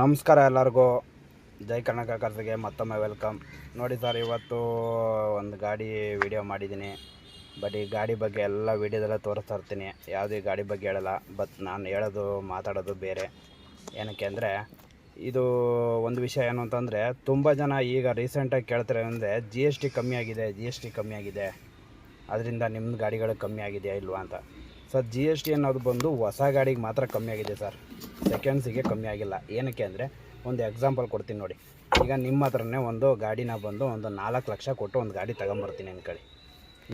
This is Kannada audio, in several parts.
ನಮಸ್ಕಾರ ಎಲ್ಲರಿಗೂ. ಜೈ ಕರ್ನಾಟಕ ಕರ್ಸಿಗೆ ಮತ್ತೊಮ್ಮೆ ವೆಲ್ಕಮ್. ನೋಡಿ ಸರ್, ಇವತ್ತು ಒಂದು ಗಾಡಿ ವಿಡಿಯೋ ಮಾಡಿದ್ದೀನಿ ಬಟ್ ಈ ಗಾಡಿ ಬಗ್ಗೆ ಎಲ್ಲ ವಿಡಿಯೋದೆಲ್ಲ ತೋರಿಸ್ತಾ ಇರ್ತೀನಿ. ಯಾವುದೇ ಗಾಡಿ ಬಗ್ಗೆ ಹೇಳಲ್ಲ. ಬಟ್ ನಾನು ಹೇಳೋದು, ಮಾತಾಡೋದು ಬೇರೆ. ಏನಕ್ಕೆ ಅಂದರೆ, ಇದು ಒಂದು ವಿಷಯ ಏನು ಅಂತಂದರೆ, ತುಂಬ ಜನ ಈಗ ರೀಸೆಂಟಾಗಿ ಕೇಳ್ತಾರೆ ಅಂದರೆ ಜಿ ಎಸ್ ಟಿ ಕಮ್ಮಿ ಆಗಿದೆ ಜಿ ಎಸ್ ಟಿ ಕಮ್ಮಿ ಆಗಿದೆ. ಅದರಿಂದ ನಿಮ್ಮ ಗಾಡಿಗಳು ಕಮ್ಮಿ ಆಗಿದೆಯಾ ಇಲ್ವಾ ಅಂತ. ಸರ್ ಜಿ ಎಸ್ ಟಿ ಅನ್ನೋದು ಬಂದು ಹೊಸ ಗಾಡಿಗೆ ಮಾತ್ರ ಕಮ್ಮಿ ಆಗಿದೆ ಸರ್. ಸೆಕೆಂಡ್ಸಿಗೆ ಕಮ್ಮಿ ಆಗಿಲ್ಲ. ಏನಕ್ಕೆ ಅಂದರೆ, ಒಂದು ಎಕ್ಸಾಂಪಲ್ ಕೊಡ್ತೀನಿ ನೋಡಿ. ಈಗ ನಿಮ್ಮ ಹತ್ರನೇ ಒಂದು ಗಾಡಿನ ಬಂದು ಒಂದು ನಾಲ್ಕು ಲಕ್ಷ ಕೊಟ್ಟು ಒಂದು ಗಾಡಿ ತಗೊಂಬರ್ತೀನಿ ಅಂದ್ಕೊಳ್ಳಿ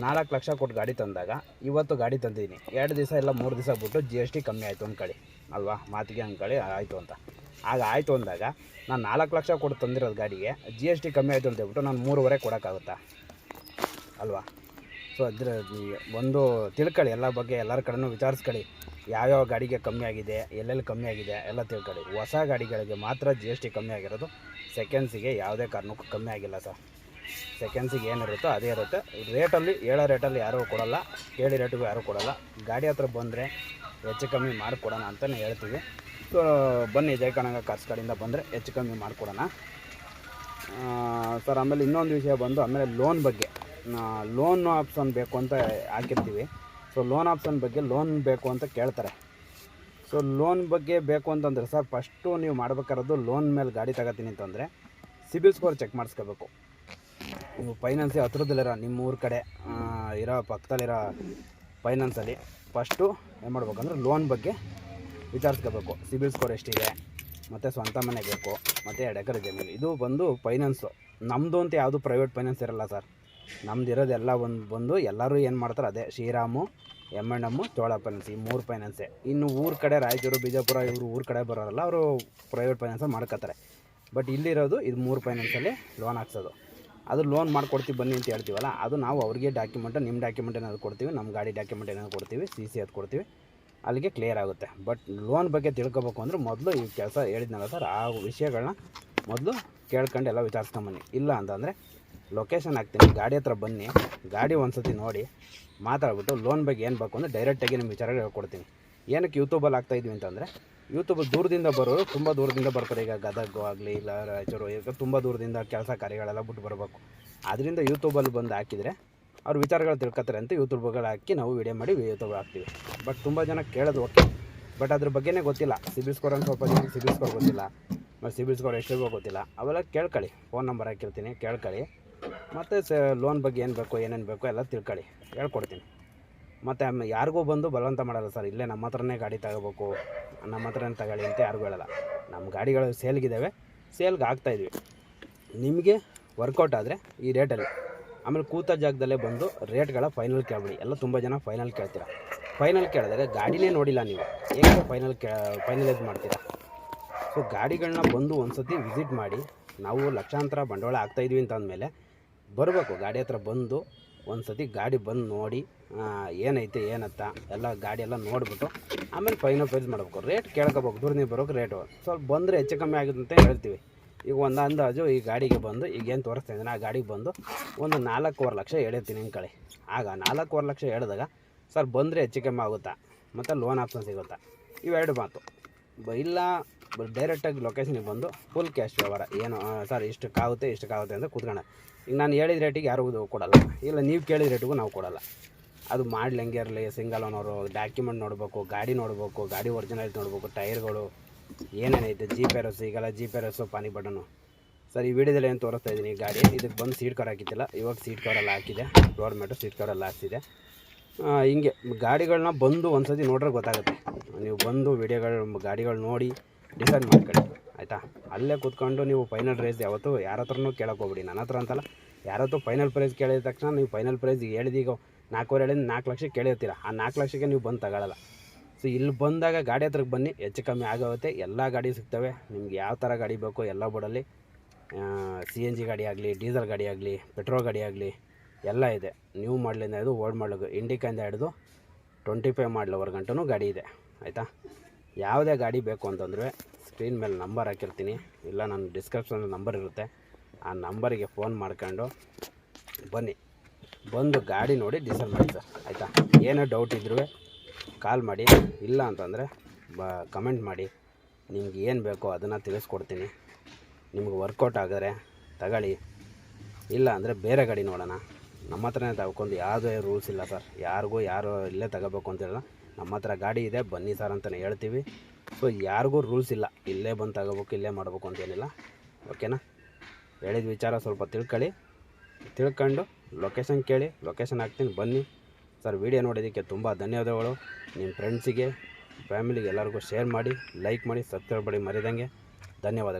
ನಾಲ್ಕು ಲಕ್ಷ ಕೊಟ್ಟು ಗಾಡಿ ತಂದಾಗ ಇವತ್ತು ಗಾಡಿ ತಂದಿದ್ದೀನಿ. ಎರಡು ದಿವಸ ಇಲ್ಲ, ಮೂರು ದಿವಸ ಬಿಟ್ಟು ಜಿ ಎಸ್ ಟಿ ಕಮ್ಮಿ ಆಯಿತು ಅಂದ್ಕೊಳ್ಳಿ ಅಲ್ವಾ? ಮಾತಿಗೆ ಅಂದ್ಕೊಳ್ಳಿ ಆಯಿತು ಅಂತ. ಆಗ ಆಯಿತು ಅಂದಾಗ ನಾನು ನಾಲ್ಕು ಲಕ್ಷ ಕೊಟ್ಟು ತಂದಿರೋದು ಗಾಡಿಗೆ ಜಿ ಎಸ್ ಟಿ ಕಮ್ಮಿ ಆಯಿತು ಅಂತ ಹೇಳ್ಬಿಟ್ಟು ನಾನು ಮೂರುವರೆ ಕೊಡೋಕ್ಕಾಗುತ್ತಾ? ಅಲ್ವಾ? ಸೊ ಅದ್ರ ಒಂದು ತಿಳ್ಕೊಳ್ಳಿ ಎಲ್ಲ ಬಗ್ಗೆ ಎಲ್ಲರ ಕಡೆನೂ ವಿಚಾರಿಸ್ಕೊಳ್ಳಿ ಯಾವ್ಯಾವ ಗಾಡಿಗೆ ಕಮ್ಮಿ ಆಗಿದೆ, ಎಲ್ಲೆಲ್ಲಿ ಕಮ್ಮಿ ಆಗಿದೆ, ಎಲ್ಲ ತಿಳ್ಕೊಳ್ಳಿ ಹೊಸ ಗಾಡಿಗಳಿಗೆ ಮಾತ್ರ ಜಿ ಎಸ್ ಟಿ ಕಮ್ಮಿ ಆಗಿರೋದು. ಸೆಕೆಂಡ್ಸಿಗೆ ಯಾವುದೇ ಕಾರಣಕ್ಕೂ ಕಮ್ಮಿ ಆಗಿಲ್ಲ ಸರ್. ಸೆಕೆಂಡ್ಸಿಗೆ ಏನಿರುತ್ತೋ ಅದೇ ಇರುತ್ತೆ. ರೇಟಲ್ಲಿ ಹೇಳೋ ರೇಟಲ್ಲಿ ಯಾರೂ ಕೊಡಲ್ಲ. ಕೇಳಿ ರೇಟಿಗೂ ಯಾರೂ ಕೊಡಲ್ಲ. ಗಾಡಿ ಹತ್ರ ಬಂದರೆ ಹೆಚ್ಚು ಕಮ್ಮಿ ಮಾಡಿಕೊಡೋಣ ಅಂತಲೇ ಹೇಳ್ತೀವಿ. ಸೊ ಬನ್ನಿ, ಜಯಕನಗ ಕಾರ್ಸ್ ಕಡೆಯಿಂದ ಬಂದರೆ ಹೆಚ್ಚು ಕಮ್ಮಿ ಮಾಡಿಕೊಡೋಣ. ಸರ್, ಆಮೇಲೆ ಇನ್ನೊಂದು ವಿಷಯ ಬಂದು, ಆಮೇಲೆ ಲೋನ್ ಬಗ್ಗೆ. ಲೋನ್ ಆಪ್ಷನ್ ಬೇಕು ಅಂತ ಹಾಕಿರ್ತೀವಿ. ಸೊ ಲೋನ್ ಆಪ್ಷನ್ ಬಗ್ಗೆ ಲೋನ್ ಬೇಕು ಅಂತ ಕೇಳ್ತಾರೆ. ಸೊ ಲೋನ್ ಬಗ್ಗೆ ಬೇಕು ಅಂತಂದರೆ ಸರ್ ಫಸ್ಟು ನೀವು ಮಾಡ್ಬೇಕಾರದು ಲೋನ್ ಮೇಲೆ ಗಾಡಿ ತಗೋತೀನಿ ಅಂತಂದರೆ ಸಿಬಿಲ್ ಸ್ಕೋರ್ ಚೆಕ್ ಮಾಡಿಸ್ಕೋಬೇಕು. ನೀವು ಫೈನಾನ್ಸಿ ಹತ್ರದಲ್ಲಿರೋ ನಿಮ್ಮ ಊರ ಕಡೆ ಇರೋ ಪಕ್ಕದಲ್ಲಿರೋ ಫೈನಾನ್ಸಲ್ಲಿ ಫಸ್ಟು ಏನು ಮಾಡ್ಬೇಕಂದ್ರೆ ಲೋನ್ ಬಗ್ಗೆ ವಿಚಾರಿಸ್ಕೋಬೇಕು. ಸಿಬಿಲ್ ಸ್ಕೋರ್ ಎಷ್ಟಿದೆ, ಮತ್ತು ಸ್ವಂತ ಮನೆ ಬೇಕು, ಮತ್ತು ಎರಡು ಎಕರೆ ಜಮೀನು. ಇದು ಬಂದು ಫೈನಾನ್ಸು ನಮ್ಮದು ಅಂತ ಯಾವುದು ಪ್ರೈವೇಟ್ ಫೈನಾನ್ಸ್ ಇರಲ್ಲ ಸರ್. ನಮ್ದು ಇರೋದೆಲ್ಲ ಒಂದು ಬಂದು ಎಲ್ಲರೂ ಏನು ಮಾಡ್ತಾರೆ ಅದೇ, Shriram, M N M Chola finance ಈ ಮೂರು ಫೈನಾನ್ಸೇ ಇನ್ನು ಊರ ಕಡೆ ರಾಯಚೂರು, ಬಿಜಾಪುರ ಇವರು ಊರ ಕಡೆ ಬರೋರಲ್ಲ ಅವರು ಪ್ರೈವೇಟ್ ಫೈನಾನ್ಸ್ ಮಾಡ್ಕೋತಾರೆ ಬಟ್ ಇಲ್ಲಿರೋದು ಇದು ಮೂರು ಫೈನಾನ್ಸಲ್ಲಿ ಲೋನ್ ಹಾಕ್ಸೋದು. ಅದು ಲೋನ್ ಮಾಡ್ಕೊಡ್ತೀವಿ ಬನ್ನಿ ಅಂತ ಹೇಳ್ತೀವಲ್ಲ, ಅದು ನಾವು ಅವ್ರಿಗೆ ಡಾಕ್ಯುಮೆಂಟು ನಿಮ್ಮ ಡಾಕ್ಯುಮೆಂಟ್ ಏನಾದರೂ ಕೊಡ್ತೀವಿ ನಮ್ಮ ಗಾಡಿ ಡಾಕ್ಯುಮೆಂಟ್ ಏನಾದರೂ ಕೊಡ್ತೀವಿ ಸಿ ಸಿ ಅದು ಕೊಡ್ತೀವಿ, ಅಲ್ಲಿಗೆ ಕ್ಲಿಯರ್ ಆಗುತ್ತೆ. ಬಟ್ ಲೋನ್ ಬಗ್ಗೆ ತಿಳ್ಕೊಬೇಕು ಅಂದ್ರೆ ಮೊದಲು ಈ ಕೆಲಸ ಹೇಳಿದ್ನಲ್ಲ ಸರ್, ಆ ವಿಷಯಗಳನ್ನ ಮೊದಲು ಕೇಳ್ಕೊಂಡು ಎಲ್ಲ ವಿಚಾರಿಸ್ಕೊಂಬನ್ನಿ ಇಲ್ಲ ಅಂತಂದರೆ ಲೊಕೇಶನ್ ಹಾಕ್ತೀನಿ. ಗಾಡಿ ಹತ್ರ ಬನ್ನಿ. ಗಾಡಿ ಒಂದ್ಸತಿ ನೋಡಿ. ಮಾತಾಡ್ಬಿಟ್ಟು ಲೋನ್ ಬಗ್ಗೆ ಏನು ಬೇಕು ಅಂದರೆ ಡೈರೆಕ್ಟಾಗಿ ನಿಮ್ಮ ವಿಚಾರ ಹೇಳ್ಕೊಡ್ತೀನಿ. ಏನಕ್ಕೆ ಯೂಟ್ಯೂಬಲ್ಲಿ ಆಗ್ತಾಯಿದ್ವಿ ಅಂತಂದರೆ ಯೂಟ್ಯೂಬ್ ದೂರದಿಂದ ಬರೋರು ತುಂಬ ದೂರದಿಂದ ಬರ್ತಾರೆ. ಈಗ ಗದಗ ಆಗಲಿ, ಇಲ್ಲ ರಾಯಚೂರು, ಈಗ ತುಂಬ ದೂರದಿಂದ ಕೆಲಸ ಕಾರ್ಯಗಳೆಲ್ಲ ಬಿಟ್ಟು ಬರಬೇಕು. ಅದರಿಂದ ಯೂಟ್ಯೂಬಲ್ಲಿ ಬಂದು ಹಾಕಿದರೆ ಅವ್ರ ವಿಚಾರಗಳು ತಿಳ್ಕೊತಾರೆ ಅಂತ ಯೂಟ್ಯೂಬ್ಗಳು ಹಾಕಿ ನಾವು ವಿಡಿಯೋ ಮಾಡಿ ಯೂಟ್ಯೂಬ್ ಹಾಕ್ತೀವಿ. ಬಟ್ ತುಂಬ ಜನ ಕೇಳೋದು ಓಕೆ ಬಟ್ ಅದ್ರ ಬಗ್ಗೆನೇ ಗೊತ್ತಿಲ್ಲ. ಸಿಬಿಲ್ ಸ್ಕೋರ್ ಅಂತ ಸ್ವಲ್ಪ ಜನ ಸಿಬಿಲ್ ಸ್ಕೋರ್ ಗೊತ್ತಿಲ್ಲ. ಮತ್ತು ಸಿಬಿಲ್ ಸ್ಕೋರ್ ಎಷ್ಟಿಗೋ ಗೊತ್ತಿಲ್ಲ. ಅವೆಲ್ಲ ಕೇಳ್ಕೊಳ್ಳಿ. ಫೋನ್ ನಂಬರ್ ಹಾಕಿರ್ತೀನಿ, ಕೇಳ್ಕೊಳ್ಳಿ. ಮತ್ತು ಸ ಲೋನ್ ಬಗ್ಗೆ ಏನು ಬೇಕು, ಏನೇನು ಬೇಕು ಎಲ್ಲ ತಿಳ್ಕೊಳ್ಳಿ. ಹೇಳ್ಕೊಡ್ತೀನಿ. ಮತ್ತು ಯಾರಿಗೂ ಬಂದು ಬಲವಂತ ಮಾಡಲ್ಲ ಸರ್. ಇಲ್ಲೇ ನಮ್ಮ ಹತ್ರನೇ ಗಾಡಿ ತಗೋಬೇಕು, ನಮ್ಮ ಹತ್ರನೇ ತಗೊಳ್ಳಿ ಅಂತ ಯಾರಿಗೂ ಹೇಳಲ್ಲ. ನಮ್ಮ ಗಾಡಿಗಳು ಸೇಲ್ಗಿದ್ದಾವೆ ಸೇಲ್ಗೆ ಹಾಕ್ತಾಯಿದ್ವಿ ನಿಮಗೆ ವರ್ಕೌಟ್ ಆದರೆ ಈ ರೇಟಲ್ಲಿ ಆಮೇಲೆ ಕೂತ ಜಾಗದಲ್ಲೇ ಬಂದು ರೇಟ್ಗಳ ಫೈನಲ್ ಕೇಳ್ಬಿಡಿ. ಎಲ್ಲ ತುಂಬ ಜನ ಫೈನಲ್ ಕೇಳ್ತೀರ? ಫೈನಲ್ ಕೇಳಿದಾಗ ಗಾಡಿನೇ ನೋಡಿಲ್ಲ ನೀವು. ಹೇಗೆ ಫೈನಲ್ ಕೇ ಫೈನಲೈಸ್ ಮಾಡ್ತೀರಾ? ಸೊ ಗಾಡಿಗಳನ್ನ ಬಂದು ಒಂದು ಸತಿ ವಿಸಿಟ್ ಮಾಡಿ, ನಾವು ಲಕ್ಷಾಂತರ ಬಂಡವಾಳ ಹಾಕ್ತಾಯಿದ್ವಿ ಅಂತ ಅಂದಮೇಲೆ ಬರಬೇಕು, ಗಾಡಿ ಹತ್ರ ಬಂದು ಒಂದು ಸತಿ ಗಾಡಿ ಬಂದು ನೋಡಿ ಏನೈತೆ, ಏನತ್ತ, ಎಲ್ಲ ಗಾಡಿ ಎಲ್ಲ ನೋಡಿಬಿಟ್ಟು ಆಮೇಲೆ ಫೈನಲ್ ಪ್ರೈಸ್ ಮಾಡಬೇಕು. ರೇಟ್ ಕೇಳ್ಕೋಬೇಕು ನೀವು ಬರೋಕೆ ರೇಟು ಸ್ವಲ್ಪ ಬಂದರೆ ಹೆಚ್ಚು ಕಮ್ಮಿ ಆಗುತ್ತೆ ಅಂತ ಹೇಳ್ತೀವಿ. ಈಗ ಒಂದು ಅಂದಾಜು ಈ ಗಾಡಿಗೆ ಬಂದು, ಈಗ ಏನು ತೋರಿಸ್ತಾ ಇದ್ದೀನಿ, ಆ ಗಾಡಿಗೆ ಬಂದು ಒಂದು ನಾಲ್ಕೂವರೆ ಲಕ್ಷ ಹೇಳಿರ್ತೀನಿ ಕಳೆ ಆಗ ನಾಲ್ಕೂವರೆ ಲಕ್ಷ ಹೇಳಿದಾಗ ಸರ್ ಬಂದರೆ ಹೆಚ್ಚು ಕಮ್ಮಿ ಆಗುತ್ತಾ? ಮತ್ತು ಲೋನ್ ಆಪ್ಷನ್ ಸಿಗುತ್ತಾ? ಇವೆರಡು ಮಾತು. ಇಲ್ಲ ಡೈರೆಕ್ಟಾಗಿ ಲೊಕೇಶನಿಗೆ ಬಂದು ಫುಲ್ ಕ್ಯಾಶ್ ವ್ಯವಹಾರ. ಏನು ಸರ್ ಇಷ್ಟಕ್ಕಾಗುತ್ತೆ ಇಷ್ಟಕ್ಕಾಗುತ್ತೆ ಅಂತ ಕೂತ್ಕೊಂಡೆ. ಈಗ ನಾನು ಹೇಳಿದ ರೇಟಿಗೆ ಯಾರಿಗೂ ಕೊಡಲ್ಲ. ಇಲ್ಲ ನೀವು ಕೇಳಿದ ರೇಟಿಗೂ ನಾವು ಕೊಡಲ್ಲ. ಅದು ಮಾಡಲಿ ಹೆಂಗೆ ಇರಲಿ ಸಿಂಗಲ್ ಓನರು ಡಾಕ್ಯುಮೆಂಟ್ ನೋಡಬೇಕು ಗಾಡಿ ನೋಡಬೇಕು ಗಾಡಿ ಒರಿಜಿನಲ್ ನೋಡಬೇಕು ಟೈರ್ಗಳು ಏನೇನೈತೆ ಜಿ ಪಿ ಎಸ್ ಈಗೆಲ್ಲ G P S panic button sir ಈ ವಿಡಿಯೋದಲ್ಲಿ ಏನು ತೋರಿಸ್ತಾ ಇದ್ದೀನಿ. ಗಾಡಿ ಇದಕ್ಕೆ ಬಂದು ಸೀಟ್ ಕವರ್ ಹಾಕಿದ್ದಿಲ್ಲ. ಇವಾಗ ಸೀಟ್ ಕವರೆಲ್ಲ ಹಾಕಿದೆ. ಗೌರ್ಮೆಂಟು ಸೀಟ್ ಕವರೆಲ್ಲ ಹಾಕ್ಸಿದೆ. ಆ, ಹಿಂಗೆ ಗಾಡಿಗಳನ್ನ ಬಂದು ಒಂದು ಸತಿ ನೋಡ್ರೆ ಗೊತ್ತಾಗುತ್ತೆ. ನೀವು ಬಂದು ವಿಡಿಯೋಗಳು, ಗಾಡಿಗಳು ನೋಡಿ ಡಿಸೈಡ್ ಮಾಡ್ಕೊಳ್ಳಿ, ಆಯಿತಾ? ಅಲ್ಲೇ ಕೂತ್ಕೊಂಡು ನೀವು ಫೈನಲ್ ಪ್ರೈಸ್ ಯಾವತ್ತೂ ಯಾರ ಹತ್ರನೂ ಕೇಳಕ್ಕೆ ಹೋಗ್ಬಿಡಿ. ನನ್ನ ಹತ್ರ ಅಂತಲ್ಲ, ಯಾರತ್ತೂ ಫೈನಲ್ ಪ್ರೈಸ್ ಕೇಳಿದ ತಕ್ಷಣ ನೀವು ಫೈನಲ್ ಪ್ರೈಸ್ ಹೇಳಿದೀಗ ನಾಲ್ಕೂವರೆ ಹೇಳಿದ ನಾಲ್ಕು ಲಕ್ಷಕ್ಕೆ ಕೇಳಿರ್ತೀರ. ಆ ನಾಲ್ಕು ಲಕ್ಷಕ್ಕೆ ನೀವು ಬಂದು ತಗೊಳ್ಳಲ್ಲ ಸೊ ಇಲ್ಲಿ ಬಂದಾಗ ಗಾಡಿ ಹತ್ರಕ್ಕೆ ಬನ್ನಿ, ಹೆಚ್ಚು ಕಮ್ಮಿ ಆಗುತ್ತೆ ಎಲ್ಲ ಗಾಡಿ ಸಿಗ್ತವೆ. ನಿಮ್ಗೆ ಯಾವ ಥರ ಗಾಡಿ ಬೇಕು, ಎಲ್ಲ ಬೋರ್ಡಲ್ಲಿ ಸಿ ಎನ್ ಜಿ ಗಾಡಿ ಆಗಲಿ, ಡೀಸೆಲ್ ಗಾಡಿ ಆಗಲಿ, ಪೆಟ್ರೋಲ್ ಗಾಡಿ ಆಗಲಿ ಎಲ್ಲ ಇದೆ. ನ್ಯೂ ಮಾಡಲಿಂದ ಹಿಡಿದು ಓಲ್ಡ್ ಮಾಡಲು ಇಂಡಿಕಾಯಿಂದ ಹಿಡಿದು ಟ್ವೆಂಟಿ ಫೈವ್ ಮಾಡಲವರೆಗಂಟೂ ಗಾಡಿ ಇದೆ. ಆಯಿತಾ? ಯಾವುದೇ ಗಾಡಿ ಬೇಕು ಅಂತಂದರೆ ಸ್ಕ್ರೀನ್ ಮೇಲೆ ನಂಬರ್ ಹಾಕಿರ್ತೀನಿ. ಇಲ್ಲ ನನ್ನ ಡಿಸ್ಕ್ರಿಪ್ಷನಲ್ಲಿ ನಂಬರ್ ಇರುತ್ತೆ. ಆ ನಂಬರಿಗೆ ಫೋನ್ ಮಾಡ್ಕೊಂಡು ಬನ್ನಿ. ಬಂದು ಗಾಡಿ ನೋಡಿ ಡಿಸೈಡ್ ಮಾಡಿ ಸರ್. ಆಯಿತಾ? ಏನೋ ಡೌಟ್ ಇದ್ರೂ ಕಾಲ್ ಮಾಡಿ. ಇಲ್ಲ ಅಂತಂದರೆ ಬ ಕಮೆಂಟ್ ಮಾಡಿ. ನಿಮ್ಗೆ ಏನು ಬೇಕೋ ಅದನ್ನು ತಿಳಿಸ್ಕೊಡ್ತೀನಿ. ನಿಮ್ಗೆ ವರ್ಕೌಟ್ ಆಗಿದ್ರೆ ತಗೊಳ್ಳಿ. ಇಲ್ಲ ಅಂದರೆ ಬೇರೆ ಗಾಡಿ ನೋಡೋಣ. ನಮ್ಮ ಹತ್ರನೇ ತಗೊಂಡು ಯಾವುದೇ ರೂಲ್ಸ್ ಇಲ್ಲ ಸರ್ ಯಾರಿಗೂ ಯಾರು ಇಲ್ಲೇ ತಗೋಬೇಕು ಅಂತಿಲ್ಲ ನಮ್ಮ ಹತ್ರ ಗಾಡಿ ಇದೆ, ಬನ್ನಿ ಸರ್ ಅಂತಲೇ ಹೇಳ್ತೀವಿ. ಸೊ ಯಾರಿಗೂ ರೂಲ್ಸ್ ಇಲ್ಲ. ಇಲ್ಲೇ ಬಂದು ತಗೋಬೇಕು, ಇಲ್ಲೇ ಮಾಡಬೇಕು ಅಂತೇನಿಲ್ಲ ಓಕೆನಾ ಹೇಳಿದ ವಿಚಾರ ಸ್ವಲ್ಪ ತಿಳ್ಕೊಳ್ಳಿ. ತಿಳ್ಕೊಂಡು ಲೊಕೇಶನ್ ಕೇಳಿ ಲೊಕೇಶನ್ ಹಾಕ್ತೀನಿ, ಬನ್ನಿ. ಸರ್ ವಿಡಿಯೋ ನೋಡಿದ್ದಕ್ಕೆ ತುಂಬ ಧನ್ಯವಾದಗಳು. ನಿಮ್ಮ ಫ್ರೆಂಡ್ಸಿಗೆ ಫ್ಯಾಮಿಲಿಗೆ ಎಲ್ಲರಿಗೂ ಶೇರ್ ಮಾಡಿ ಲೈಕ್ ಮಾಡಿ ಸಬ್ಸ್ಕ್ರೈಬ್ ಮಾಡಿ ಮರಿದಂಗೆ. ಧನ್ಯವಾದಗಳು.